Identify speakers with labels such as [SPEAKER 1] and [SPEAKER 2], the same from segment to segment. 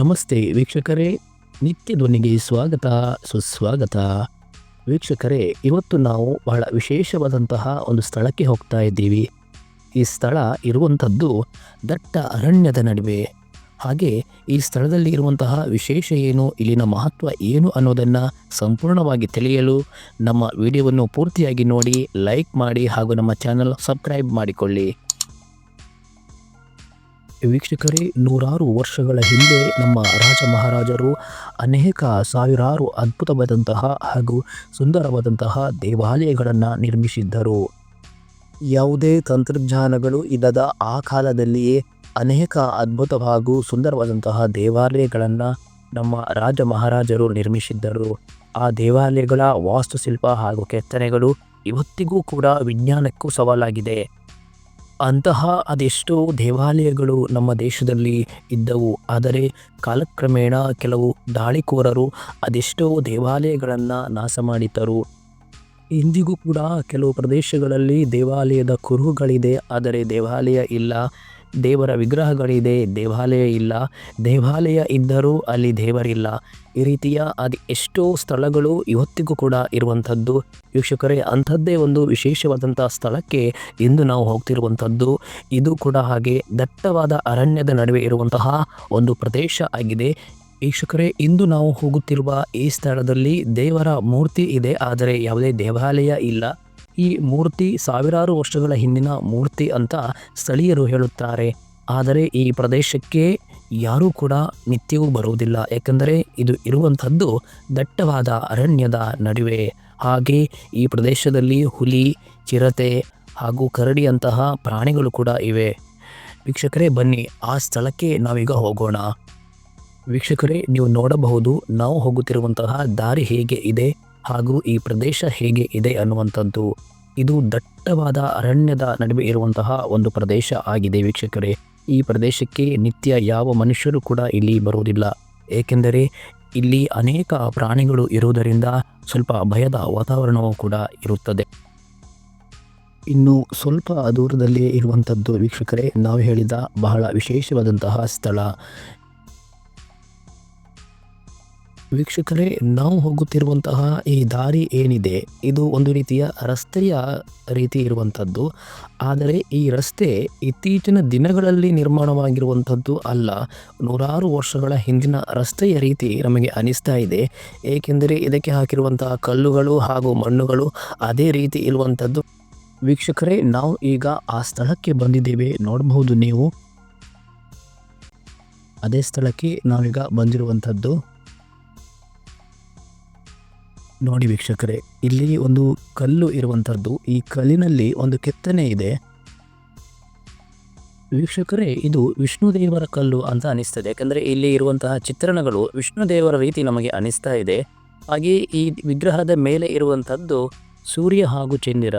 [SPEAKER 1] ನಮಸ್ತೆ ವೀಕ್ಷಕರೇ, ನಿತ್ಯ ಧ್ವನಿಗೆ ಸ್ವಾಗತ, ಸುಸ್ವಾಗತ. ವೀಕ್ಷಕರೇ, ಇವತ್ತು ನಾವು ಬಹಳ ವಿಶೇಷವಾದಂತಹ ಒಂದು ಸ್ಥಳಕ್ಕೆ ಹೋಗ್ತಾ ಇದ್ದೀವಿ. ಈ ಸ್ಥಳ ಇರುವಂಥದ್ದು ದಟ್ಟ ಅರಣ್ಯದ ನಡುವೆ. ಹಾಗೆ ಈ ಸ್ಥಳದಲ್ಲಿ ಇರುವಂತಹ ವಿಶೇಷ ಏನು, ಇಲ್ಲಿನ ಮಹತ್ವ ಏನು ಅನ್ನೋದನ್ನು ಸಂಪೂರ್ಣವಾಗಿ ತಿಳಿಯಲು ನಮ್ಮ ವಿಡಿಯೋವನ್ನು ಪೂರ್ತಿಯಾಗಿ ನೋಡಿ, ಲೈಕ್ ಮಾಡಿ ಹಾಗೂ ನಮ್ಮ ಚಾನಲ್ ಸಬ್ಸ್ಕ್ರೈಬ್ ಮಾಡಿಕೊಳ್ಳಿ. ವೀಕ್ಷಕರೇ, ನೂರಾರು ವರ್ಷಗಳ ಹಿಂದೆ ನಮ್ಮ ರಾಜ ಮಹಾರಾಜರು ಅನೇಕ ಸಾವಿರಾರು ಅದ್ಭುತವಾದಂತಹ ಹಾಗೂ ಸುಂದರವಾದಂತಹ ದೇವಾಲಯಗಳನ್ನು ನಿರ್ಮಿಸಿದ್ದರು. ಯಾವುದೇ ತಂತ್ರಜ್ಞಾನಗಳು ಇಲ್ಲದ ಆ ಕಾಲದಲ್ಲಿಯೇ ಅನೇಕ ಅದ್ಭುತ ಹಾಗೂ ಸುಂದರವಾದಂತಹ ದೇವಾಲಯಗಳನ್ನು ನಮ್ಮ ರಾಜ ಮಹಾರಾಜರು ನಿರ್ಮಿಸಿದ್ದರು. ಆ ದೇವಾಲಯಗಳ ವಾಸ್ತುಶಿಲ್ಪ ಹಾಗೂ ಕೆತ್ತನೆಗಳು ಇವತ್ತಿಗೂ ಕೂಡ ವಿಜ್ಞಾನಕ್ಕೂ ಸವಾಲಾಗಿದೆ. ಅಂತಹ ಅದೆಷ್ಟೋ ದೇವಾಲಯಗಳು ನಮ್ಮ ದೇಶದಲ್ಲಿ ಇದ್ದವು. ಆದರೆ ಕಾಲಕ್ರಮೇಣ ಕೆಲವು ದಾಳಿಕೋರರು ಅದೆಷ್ಟೋ ದೇವಾಲಯಗಳನ್ನು ನಾಶ ಮಾಡಿದ್ದರು. ಇಂದಿಗೂ ಕೂಡ ಕೆಲವು ಪ್ರದೇಶಗಳಲ್ಲಿ ದೇವಾಲಯದ ಕುರುಹುಗಳಿದೆ. ಆದರೆ ದೇವಾಲಯ ಇಲ್ಲ. ದೇವರ ವಿಗ್ರಹಗಳಿದೆ, ದೇವಾಲಯ ಇಲ್ಲ. ದೇವಾಲಯ ಇದ್ದರೂ ಅಲ್ಲಿ ದೇವರಿಲ್ಲ. ಈ ರೀತಿಯ ಅದು ಎಷ್ಟೋ ಸ್ಥಳಗಳು ಇವತ್ತಿಗೂ ಕೂಡ ಇರುವಂಥದ್ದು. ವೀಕ್ಷಕರೇ, ಅಂಥದ್ದೇ ಒಂದು ವಿಶೇಷವಾದಂಥ ಸ್ಥಳಕ್ಕೆ ಇಂದು ನಾವು ಹೋಗ್ತಿರುವಂಥದ್ದು. ಇದು ಕೂಡ ಹಾಗೆ ದಟ್ಟವಾದ ಅರಣ್ಯದ ನಡುವೆ ಇರುವಂತಹ ಒಂದು ಪ್ರದೇಶ ಆಗಿದೆ. ವೀಕ್ಷಕರೇ, ಇಂದು ನಾವು ಹೋಗುತ್ತಿರುವ ಈ ಸ್ಥಳದಲ್ಲಿ ದೇವರ ಮೂರ್ತಿ ಇದೆ, ಆದರೆ ಯಾವುದೇ ದೇವಾಲಯ ಇಲ್ಲ. ಈ ಮೂರ್ತಿ ಸಾವಿರಾರು ವರ್ಷಗಳ ಹಿಂದಿನ ಮೂರ್ತಿ ಅಂತ ಸ್ಥಳೀಯರು ಹೇಳುತ್ತಾರೆ. ಆದರೆ ಈ ಪ್ರದೇಶಕ್ಕೆ ಯಾರೂ ಕೂಡ ನಿತ್ಯವೂ ಬರುವುದಿಲ್ಲ. ಏಕೆಂದರೆ ಇದು ಇರುವಂಥದ್ದು ದಟ್ಟವಾದ ಅರಣ್ಯದ ನಡುವೆ. ಹಾಗೆ ಈ ಪ್ರದೇಶದಲ್ಲಿ ಹುಲಿ, ಚಿರತೆ ಹಾಗೂ ಕರಡಿಯಂತಹ ಪ್ರಾಣಿಗಳು ಕೂಡ ಇವೆ. ವೀಕ್ಷಕರೇ, ಬನ್ನಿ, ಆ ಸ್ಥಳಕ್ಕೆ ನಾವೀಗ ಹೋಗೋಣ. ವೀಕ್ಷಕರೇ, ನೀವು ನೋಡಬಹುದು, ನಾವು ಹೋಗುತ್ತಿರುವಂತಹ ದಾರಿ ಹೇಗೆ ಇದೆ? ಹಾಗೂ ಈ ಪ್ರದೇಶ ಹೇಗೆ ಇದೆ ಅನ್ನುವಂಥದ್ದು. ಇದು ದಟ್ಟವಾದ ಅರಣ್ಯದ ನಡುವೆ ಇರುವಂತಹ ಒಂದು ಪ್ರದೇಶ ಆಗಿದೆ ವೀಕ್ಷಕರೇ. ಈ ಪ್ರದೇಶಕ್ಕೆ ನಿತ್ಯ ಯಾವ ಮನುಷ್ಯರು ಕೂಡ ಇಲ್ಲಿ ಬರುವುದಿಲ್ಲ. ಏಕೆಂದರೆ ಇಲ್ಲಿ ಅನೇಕ ಪ್ರಾಣಿಗಳು ಇರುವುದರಿಂದ ಸ್ವಲ್ಪ ಭಯದ ವಾತಾವರಣವೂ ಕೂಡ ಇರುತ್ತದೆ. ಇನ್ನು ಸ್ವಲ್ಪ ದೂರದಲ್ಲಿ ಇರುವಂಥದ್ದು ವೀಕ್ಷಕರೇ, ನಾವು ಹೇಳಿದ ಬಹಳ ವಿಶೇಷವಾದಂತಹ ಸ್ಥಳ. ವೀಕ್ಷಕರೇ, ನಾವು ಹೋಗುತ್ತಿರುವಂತಹ ಈ ದಾರಿ ಏನಿದೆ? ಇದು ಒಂದು ರೀತಿಯ ರಸ್ತೆಯ ರೀತಿ ಇರುವಂಥದ್ದು. ಆದರೆ ಈ ರಸ್ತೆ ಇತ್ತೀಚಿನ ದಿನಗಳಲ್ಲಿ ನಿರ್ಮಾಣವಾಗಿರುವಂಥದ್ದು ಅಲ್ಲ. ನೂರಾರು ವರ್ಷಗಳ ಹಿಂದಿನ ರಸ್ತೆಯ ರೀತಿ ನಮಗೆ ಅನಿಸ್ತಾ ಇದೆ. ಏಕೆಂದರೆ ಇದಕ್ಕೆ ಹಾಕಿರುವಂತಹ ಕಲ್ಲುಗಳು ಹಾಗೂ ಮಣ್ಣುಗಳು ಅದೇ ರೀತಿ ಇರುವಂಥದ್ದು. ವೀಕ್ಷಕರೇ, ನಾವು ಈಗ ಆ ಸ್ಥಳಕ್ಕೆ ಬಂದಿದ್ದೇವೆ. ನೋಡಬಹುದು ನೀವು. ಅದೇ ಸ್ಥಳಕ್ಕೆ ನಾವೀಗ ಬಂದಿರುವಂಥದ್ದು. ನೋಡಿ ವೀಕ್ಷಕರೇ ಇಲ್ಲಿ ಒಂದು ಕಲ್ಲು ಇರುವಂಥದ್ದು. ಈ ಕಲ್ಲಿನಲ್ಲಿ ಒಂದು ಕೆತ್ತನೆ ಇದೆ. ವೀಕ್ಷಕರೇ, ಇದು ವಿಷ್ಣು ದೇವರ ಕಲ್ಲು ಅಂತ ಅನಿಸ್ತದೆ. ಯಾಕಂದರೆ ಇಲ್ಲಿ ಇರುವಂತಹ ಚಿತ್ರಣಗಳು ವಿಷ್ಣು ದೇವರ ರೀತಿ ನಮಗೆ ಅನಿಸ್ತಾ ಇದೆ. ಹಾಗೆ ಈ ವಿಗ್ರಹದ ಮೇಲೆ ಇರುವಂಥದ್ದು ಸೂರ್ಯ ಹಾಗೂ ಚಂದಿರ.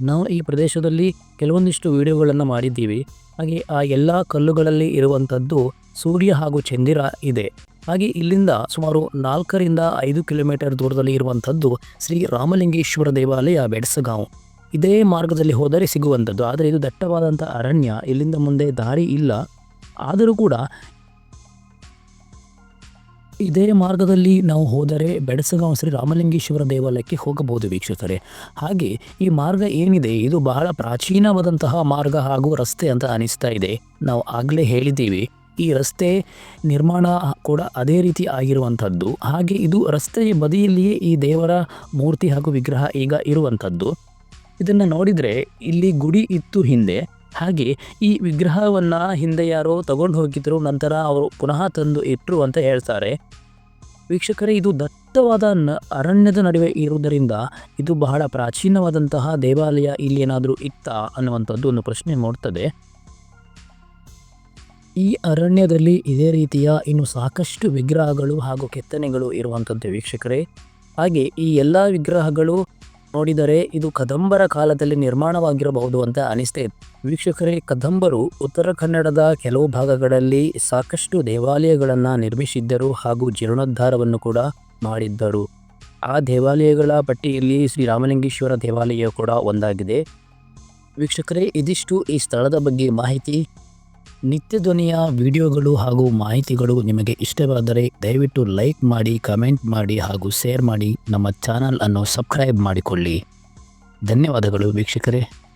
[SPEAKER 1] ನಾವು ಈ ಪ್ರದೇಶದಲ್ಲಿ ಕೆಲವೊಂದಿಷ್ಟು ವಿಡಿಯೋಗಳನ್ನು ಮಾಡಿದ್ದೀವಿ. ಹಾಗೆ ಆ ಎಲ್ಲ ಕಲ್ಲುಗಳಲ್ಲಿ ಇರುವಂಥದ್ದು ಸೂರ್ಯ ಹಾಗೂ ಚಂದಿರ ಇದೆ. ಹಾಗೆ ಇಲ್ಲಿಂದ ಸುಮಾರು ನಾಲ್ಕರಿಂದ ಐದು ಕಿಲೋಮೀಟರ್ ದೂರದಲ್ಲಿ ಇರುವಂಥದ್ದು ಶ್ರೀ ರಾಮಲಿಂಗೇಶ್ವರ ದೇವಾಲಯ ಬೆಡ್ಸಗಾಂವ್. ಇದೇ ಮಾರ್ಗದಲ್ಲಿ ಹೋದರೆ ಸಿಗುವಂಥದ್ದು. ಆದರೆ ಇದು ದಟ್ಟವಾದಂಥ ಅರಣ್ಯ. ಇಲ್ಲಿಂದ ಮುಂದೆ ದಾರಿ ಇಲ್ಲ. ಆದರೂ ಕೂಡ ಇದೇ ಮಾರ್ಗದಲ್ಲಿ ನಾವು ಹೋದರೆ ಬೆಡಸಗಾಂವ್ ಶ್ರೀ ರಾಮಲಿಂಗೇಶ್ವರ ದೇವಾಲಯಕ್ಕೆ ಹೋಗಬಹುದು ವೀಕ್ಷಕರೇ. ಹಾಗೆ ಈ ಮಾರ್ಗ ಏನಿದೆ? ಇದು ಬಹಳ ಪ್ರಾಚೀನವಾದಂತಹ ಮಾರ್ಗ ಹಾಗೂ ರಸ್ತೆ ಅಂತ ಅನಿಸ್ತಾ ಇದೆ. ನಾವು ಆಗಲೇ ಹೇಳಿದ್ದೀವಿ. ಈ ರಸ್ತೆ ನಿರ್ಮಾಣ ಕೂಡ ಅದೇ ರೀತಿ ಆಗಿರುವಂಥದ್ದು. ಹಾಗೆ ಇದು ರಸ್ತೆಯ ಬದಿಯಲ್ಲಿಯೇ ಈ ದೇವರ ಮೂರ್ತಿ ಹಾಗೂ ವಿಗ್ರಹ ಈಗ ಇರುವಂಥದ್ದು. ಇದನ್ನು ನೋಡಿದರೆ ಇಲ್ಲಿ ಗುಡಿ ಇತ್ತು ಹಿಂದೆ. ಹಾಗೆ ಈ ವಿಗ್ರಹವನ್ನು ಹಿಂದೆ ಯಾರೋ ತಗೊಂಡು ಹೋಗಿದ್ರು, ನಂತರ ಅವರು ಪುನಃ ತಂದು ಇಟ್ಟರು ಅಂತ ಹೇಳ್ತಾರೆ. ವೀಕ್ಷಕರೇ, ಇದು ದಟ್ಟವಾದ ಅರಣ್ಯದ ನಡುವೆ ಇರುವುದರಿಂದ ಇದು ಬಹಳ ಪ್ರಾಚೀನವಾದಂತಹ ದೇವಾಲಯ ಇಲ್ಲಿ ಏನಾದರೂ ಇತ್ತಾ ಅನ್ನುವಂಥದ್ದು ಒಂದು ಪ್ರಶ್ನೆ ಮೂಡ್ತದೆ. ಈ ಅರಣ್ಯದಲ್ಲಿ ಇದೇ ರೀತಿಯ ಇನ್ನು ಸಾಕಷ್ಟು ವಿಗ್ರಹಗಳು ಹಾಗೂ ಕೆತ್ತನೆಗಳು ಇರುವಂಥದ್ದು ವೀಕ್ಷಕರೇ. ಹಾಗೆ ಈ ಎಲ್ಲ ವಿಗ್ರಹಗಳು ನೋಡಿದರೆ ಇದು ಕದಂಬರ ಕಾಲದಲ್ಲಿ ನಿರ್ಮಾಣವಾಗಿರಬಹುದು ಅಂತ ಅನಿಸ್ತೇ ವೀಕ್ಷಕರೇ, ಕದಂಬರು ಉತ್ತರ ಕನ್ನಡದ ಕೆಲವು ಭಾಗಗಳಲ್ಲಿ ಸಾಕಷ್ಟು ದೇವಾಲಯಗಳನ್ನು ನಿರ್ಮಿಸಿದ್ದರು ಹಾಗೂ ಜೀರ್ಣೋದ್ಧಾರವನ್ನು ಕೂಡ ಮಾಡಿದ್ದರು. ಆ ದೇವಾಲಯಗಳ ಪಟ್ಟಿಯಲ್ಲಿ ಶ್ರೀರಾಮಲಿಂಗೇಶ್ವರ ದೇವಾಲಯ ಕೂಡ ಒಂದಾಗಿದೆ. ವೀಕ್ಷಕರೇ, ಇದಿಷ್ಟು ಈ ಸ್ಥಳದ ಬಗ್ಗೆ ಮಾಹಿತಿ. ನಿತ್ಯ ಧ್ವನಿಯ ವಿಡಿಯೋಗಳು ಹಾಗೂ ಮಾಹಿತಿಗಳು ನಿಮಗೆ ಇಷ್ಟವಾದರೆ ದಯವಿಟ್ಟು ಲೈಕ್ ಮಾಡಿ, ಕಮೆಂಟ್ ಮಾಡಿ ಹಾಗೂ ಶೇರ್ ಮಾಡಿ ನಮ್ಮ ಚಾನಲ್ ಅನ್ನು ಸಬ್ಸ್ಕ್ರೈಬ್ ಮಾಡಿಕೊಳ್ಳಿ. ಧನ್ಯವಾದಗಳು ವೀಕ್ಷಕರೇ.